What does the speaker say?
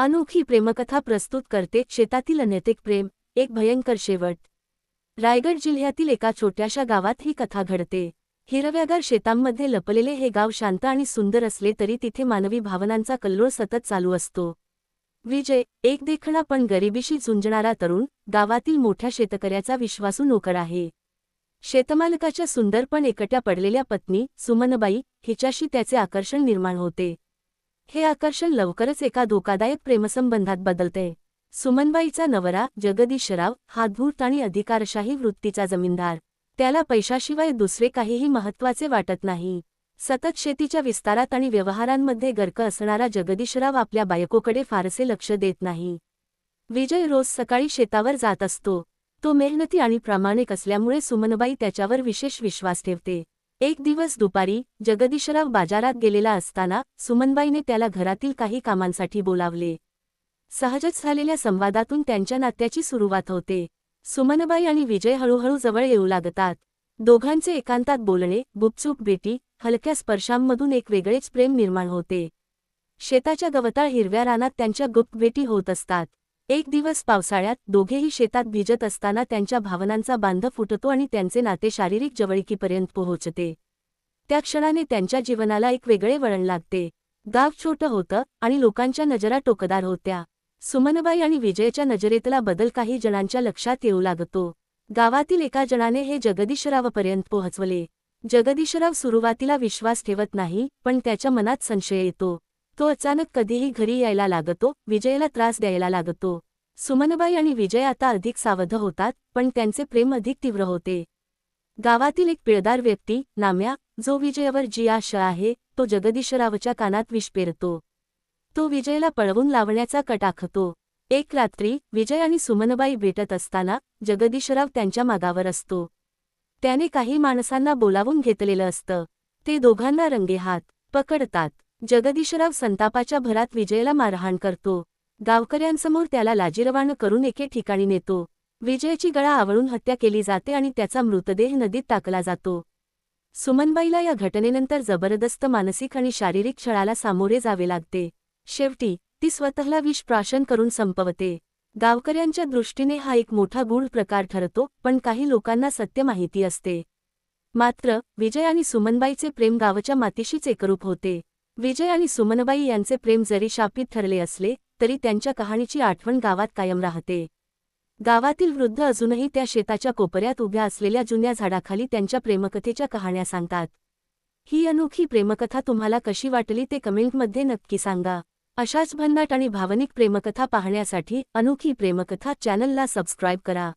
अनोखी प्रेमकथा प्रस्तुत करते शेतातील अनैतिक प्रेम एक भयंकर शेवट. रायगड जिल्ह्यातील एका छोट्याशा गावात ही कथा घडते. हिरव्यागार शेतांमध्ये लपलेले हे गाव शांत आणि सुंदर असले तरी तिथे मानवी भावनांचा कल्लोळ सतत चालू असतो. विजय एक देखणा पण गरिबीशी झुंजणारा तरुण गावातील मोठ्या शेतकऱ्याचा विश्वासू नोकर आहे. शेतमालकाच्या सुंदर पण एकट्या पडलेल्या पत्नी सुमनबाई हिच्याशी त्याचे आकर्षण निर्माण होते. हे आकर्षण लवकरच एका धोकादायक प्रेमसंबंधात बदलते. सुमनबाईचा नवरा जगदीशराव हा धूर्त आणि अधिकारशाही वृत्तीचा जमीनदार. त्याला पैशाशिवाय दुसरे काहीही महत्त्वाचे वाटत नाही. सतत शेतीच्या विस्तारात आणि व्यवहारांमध्ये गर्क असणारा जगदीशराव आपल्या बायकोकडे फारसे लक्ष देत नाही. विजय रोज सकाळी शेतावर जात असतो. तो मेहनती आणि प्रामाणिक असल्यामुळे सुमनबाई त्याच्यावर विशेष विश्वास ठेवते. एक दिवस दुपारी जगदीशराव बाजारात गेलेला असताना सुमनबाईने त्याला घरातील काही कामांसाठी बोलावले. सहजच झालेल्या संवादातून त्यांच्या नात्याची सुरुवात होते. सुमनबाई आणि विजय हळूहळू जवळ येऊ लागतात. दोघांचे एकांतात बोलणे गुपचूप भेटी हलक्या स्पर्शांमधून एक वेगळेच प्रेम निर्माण होते. शेताच्या गवताळ हिरव्या रानात त्यांच्या गुप्त भेटी होत असतात. एक दिवस पावसाळ्यात दोघेही शेतात भिजत असताना त्यांच्या भावनांचा बांध फुटतो आणि त्यांचे नाते शारीरिक जवळकीपर्यंत पोहोचते. त्या क्षणाने त्यांच्या जीवनाला एक वेगळे वळण लागते. गाव छोटं होतं आणि लोकांच्या नजरा टोकदार होत्या. सुमनबाई आणि विजयच्या नजरेतला बदल काही जणांच्या लक्षात येऊ लागतो. गावातील एका जणाने हे जगदीशरावपर्यंत पोहोचवले. जगदीशराव सुरुवातीला विश्वास ठेवत नाही पण त्याच्या मनात संशय येतो. तो अचानक कधीही घरी यायला लागतो विजयला त्रास द्यायला लागतो. सुमनबाई आणि विजय आता अधिक सावध होतात पण त्यांचे प्रेम अधिक तीव्र होते. गावातील एक पिळदार व्यक्ती नाम्या जो विजयावर जी आश आहे तो जगदीशरावच्या कानात विष पेरतो. तो विजयला पळवून लावण्याचा कट आखतो. एक रात्री विजय आणि सुमनबाई भेटत असताना जगदीशराव त्यांच्या मागावर असतो. त्याने काही माणसांना बोलावून घेतलेलं असतं. ते दोघांना रंगेहात पकडतात. जगदीशराव संतापाच्या भरात विजयला मारहाण करतो. गावकऱ्यांसमोर त्याला लाजीरवाणं करून एके ठिकाणी नेतो. विजयची गळा आवळून हत्या केली जाते आणि त्याचा मृतदेह नदीत टाकला जातो. सुमनबाईला या घटनेनंतर जबरदस्त मानसिक आणि शारीरिक छळाला सामोरे जावे लागते. शेवटी ती स्वतःला विष प्राशन करून संपवते. गावकऱ्यांच्या दृष्टीने हा एक मोठा गूढ प्रकार ठरतो पण काही लोकांना सत्य माहिती असते. मात्र विजय आणि सुमनबाईचे प्रेम गावच्या मातीशीच एकरूप होते. विजय आणि सुमनबाई यांचे प्रेम जरी शापित ठरले असले तरी त्यांच्या कहाणीची आठवण गावात कायम राहते. गावातील वृद्ध अजूनही त्या शेताच्या कोपऱ्यात उभ्या असलेल्या जुन्या झाडाखाली त्यांच्या प्रेमकथेच्या कहाण्या सांगतात. ही अनोखी प्रेमकथा तुम्हाला कशी वाटली ते कमेंटमध्ये नक्की सांगा. अशाच भन्नाट आणि भावनिक प्रेमकथा पाहण्यासाठी अनोखी प्रेमकथा चॅनलला सबस्क्राईब करा.